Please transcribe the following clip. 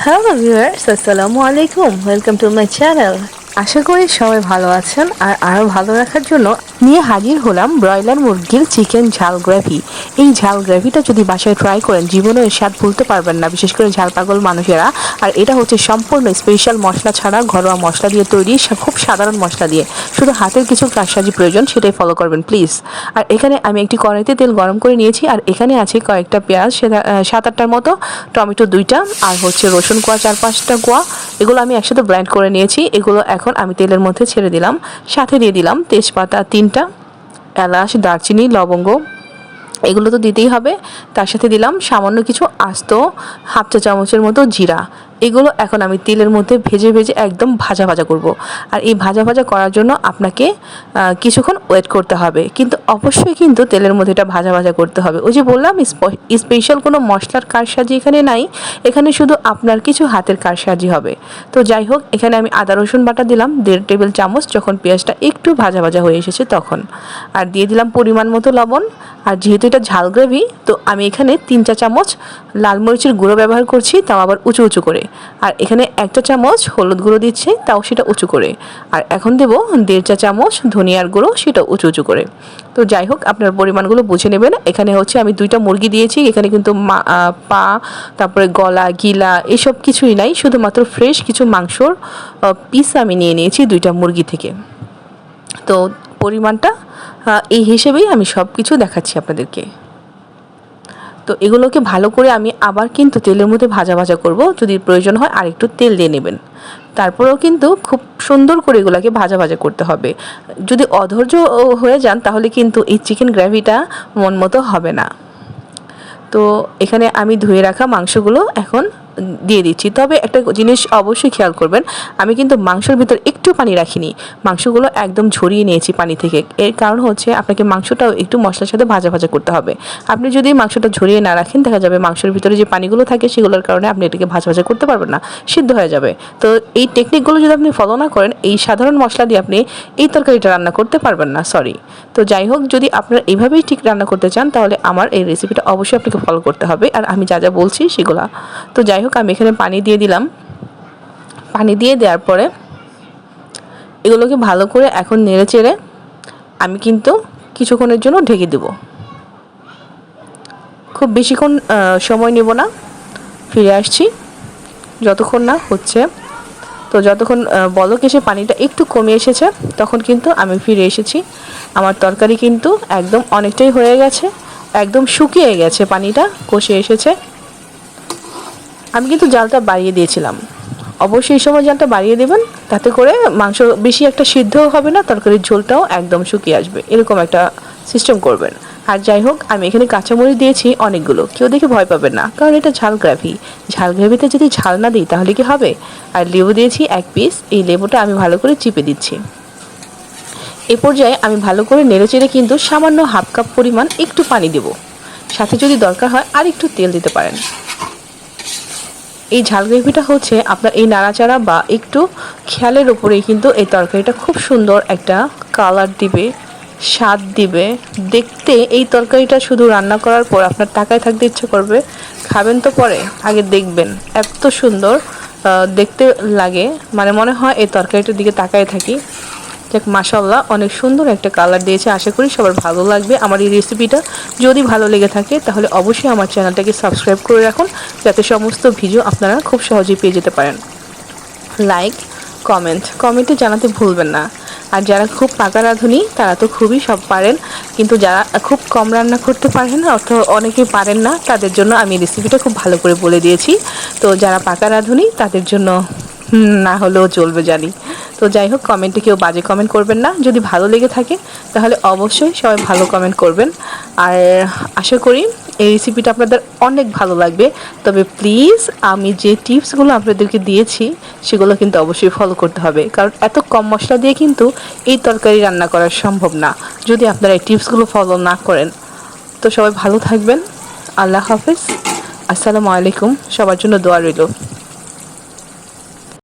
Hello viewers আসসালামু আলাইকুম welcome to my channel আশা করি সবাই ভালো আছেন আর আরও ভালো রাখার জন্য নিয়ে হাজির হলাম ব্রয়লার মুরগির চিকেন ঝাল গ্রেভি। এই ঝাল গ্রেভিটা যদি বাসায় ট্রাই করেন জীবনে এর স্বাদ ভুলতে পারবেন না, বিশেষ করে ঝাল পাগল মানুষেরা। আর এটা হচ্ছে সম্পূর্ণ স্পেশাল মশলা ছাড়া ঘরোয়া মশলা দিয়ে তৈরি খুব সাধারণ মশলা দিয়ে। শুধু হাতের কিছু কারসাজি প্রয়োজন, সেটাই ফলো করবেন প্লিজ আর এখানে আমি একটি কড়াইতে তেল গরম করে নিয়েছি, আর এখানে আছে কয়েকটা পেঁয়াজ সাত আটটার মতো, টমেটো দুইটা, আর হচ্ছে রসুন কোয়া, চার পাঁচটা কোয়া এগুলো আমি একসাথে ব্লেন্ড করে নিয়েছি। এগুলো এখন আমি তেলের মধ্যে ছেড়ে দিলাম। সাথে দিয়ে দিলাম তেজপাতা তিনটা, এলাচ, দারচিনি, লবঙ্গ। এগুলো তো দিতেই হবে। তার সাথে দিলাম সামান্য কিছু আস্ত হাফ চা চামচের মতো জিরা। এগুলো এখন আমি তেলের মধ্যে ভেজে ভেজে একদম ভাজা ভাজা করব। আর এই ভাজা ভাজা করার জন্য আপনাকে কিছুক্ষণ ওয়েট করতে হবে। কিন্তু অবশ্যই কিন্তু তেলের মধ্যে এটা ভাজা ভাজা করতে হবে। ওই যে বললাম স্পেশাল কোনো মশলার কারসাজি এখানে নাই। এখানে শুধু আপনার কিছু হাতের কারসাজি হবে। তো যাই হোক, এখানে আমি আদা, রসুন বাটা দিলাম, দেড় টেবিল চামচ, যখন পেঁয়াজটা একটু ভাজা ভাজা হয়ে এসেছে তখন। আর দিয়ে দিলাম পরিমাণ মতো লবণ। আর যেহেতু এটা ঝাল গ্রেভি তো আমি এখানে তিন চা চামচ লাল মরিচের গুঁড়ো ব্যবহার করছি, তাও আবার উঁচু উঁচু করে। আর এখানে একটা চামচ হলুদ গুঁড়ো দিচ্ছে, তাও সেটা উঁচু করে। আর এখন দেবো দেড় চা চামচ ধনিয়ার গুঁড়ো, সেটা উঁচু উঁচু করে। তো যাই হোক, আপনার পরিমাণগুলো বুঝে নেবেন। এখানে হচ্ছে আমি দুইটা মুরগি দিয়েছি, এখানে কিন্তু পা, তারপরে গলা, গিলা, এসব কিছুই নাই। শুধুমাত্র ফ্রেশ কিছু মাংসর পিস আমি নিয়ে নিয়েছি দুইটা মুরগি থেকে। তো পরিমাণটা এই হিসেবেই আমি সব কিছু দেখাচ্ছি আপনাদেরকে। তো এগুলোকে ভালো করে আমি আবার কিন্তু তেলের মধ্যে ভাজা ভাজা করব। যদি প্রয়োজন হয় আর একটু তেল দিয়ে নেবেন। তারপরেও কিন্তু খুব সুন্দর করে এগুলোকে ভাজা ভাজা করতে হবে। যদি অধৈর্য হয়ে যান তাহলে কিন্তু এই চিকেন গ্রেভিটা মন মতো হবে না। তো এখানে আমি ধুয়ে রাখা মাংসগুলো এখন দিয়ে দিচ্ছি। তবে একটা জিনিস অবশ্যই খেয়াল করবেন, আমি কিন্তু মাংসের ভিতর একটু পানি রাখিনি। মাংসগুলো একদম ঝরিয়ে নিয়েছি পানি থেকে। এর কারণ হচ্ছে আপনাকে মাংসটাও একটু মশলার সাথে ভাজা ভাজা করতে হবে। আপনি যদি মাংসটা ঝরিয়ে না রাখেন, দেখা যাবে মাংসের ভিতরে যে পানিগুলো থাকে সেগুলোর কারণে আপনি এটাকে ভাজা ভাজা করতে পারবেন না, সিদ্ধ হয়ে যাবে। তো এই টেকনিকগুলো যদি আপনি ফলো না করেন, এই সাধারণ মশলা দিয়ে আপনি এই তরকারিটা রান্না করতে পারবেন না সরি তো যাই হোক, যদি আপনারা এইভাবেই ঠিক রান্না করতে চান, তাহলে আমার এই রেসিপিটা অবশ্যই আপনাকে ফলো করতে হবে। আর আমি যা যা বলছি সেগুলা। তো যাই হোক, আমি এখানে পানি দিয়ে দিলাম। পানি দিয়ে দেওয়ার পরে এগুলোকে ভালো করে এখন নেড়ে চেড়ে আমি কিন্তু কিছুক্ষণের জন্য ঢেকে দেব। খুব বেশিক্ষণ সময় নেব না। ফিরে আসছি। যতক্ষণ না হচ্ছে, তো যতক্ষণ বলক এসে পানিটা একটু কমে এসেছে, তখন কিন্তু আমি ফিরে এসেছি। আমার তরকারি কিন্তু একদম অনেকটাই হয়ে গেছে, একদম শুকিয়ে গেছে, পানিটা কষে এসেছে। আমি কিন্তু জালটা বাড়িয়ে দিয়েছিলাম। অবশ্যই এই সময় জালটা বাড়িয়ে দেবেন, তাতে করে মাংস বেশি একটা সিদ্ধও হবে না, তরকারির ঝোলটাও একদম শুকিয়ে আসবে, এরকম একটা সিস্টেম করবেন। আর যাই হোক, আমি এখানে কাঁচামরিচ দিয়েছি অনেকগুলো, কেউ দেখে ভয় পাবেন না, কারণ এটা ঝাল গ্রেভি। ঝাল গ্রেভিতে যদি ঝাল না দিই, তাহলে কি হবে? আর লেবু দিয়েছি এক পিস এই লেবুটা আমি ভালো করে চিপে দিচ্ছি। এ পর্যায়ে আমি ভালো করে নেড়েচেড়ে কিন্তু সামান্য হাফ কাপ পরিমাণ একটু পানি দেব। সাথে যদি দরকার হয় আর একটু তেল দিতে পারেন। এই ঝাল গ্রেভিটা হচ্ছে আপনার এই নাড়াচাড়া বা একটু খেয়ালের উপরেই কিন্তু এই তরকারিটা খুব সুন্দর একটা কালার দিবে, স্বাদ দিবে। দেখতে এই তরকারিটা শুধু রান্না করার পর আপনার টাকায় থাকতে ইচ্ছে করবে। খাবেন তো পরে, আগে দেখবেন। এত সুন্দর দেখতে লাগে। মানে মনে হয় এই তরকারিটার দিকে তাকায় থাকি। দেখ মাসাল্লাহ অনেক সুন্দর একটা কালার দিয়েছে। আশা করি সবার ভালো লাগবে। আমার এই রেসিপিটা যদি ভালো লেগে থাকে, তাহলে অবশ্যই আমার চ্যানেলটাকে সাবস্ক্রাইব করে রাখুন, যাতে সমস্ত ভিডিও আপনারা খুব সহজেই পেয়ে যেতে পারেন। লাইক কমেন্ট কমেন্টে জানাতে ভুলবেন না। আর যারা খুব পাকা রাঁধুনি, তারা তো খুবই সব পারেন। কিন্তু যারা খুব কম রান্না করতে পারেন অর্থ অনেকে পারেন না, তাদের জন্য আমি রেসিপিটা খুব ভালো করে বলে দিয়েছি। তো যারা পাকা রাঁধুনি, তাদের জন্য না হলেও চলবে জানি। তো যাই হোক কমেন্টে কেউ বাজে কমেন্ট করবেন না। যদি ভালো লেগে থাকে, তাহলে অবশ্যই সবাই ভালো কমেন্ট করবেন। আর আশা করি এই রেসিপিটা আপনাদের অনেক ভালো লাগবে। তবে প্লিজ আমি যে টিপসগুলো আপনাদেরকে দিয়েছি, সেগুলো কিন্তু অবশ্যই ফলো করতে হবে। কারণ এত কম মশলা দিয়ে কিন্তু এই তরকারি রান্না করা সম্ভব না। যদি আপনারা এই টিপসগুলো ফলো না করেন, তো সবাই ভালো থাকবেন। আল্লাহ হাফেজ। আসসালামু আলাইকুম। সবার জন্য দোয়া রইল।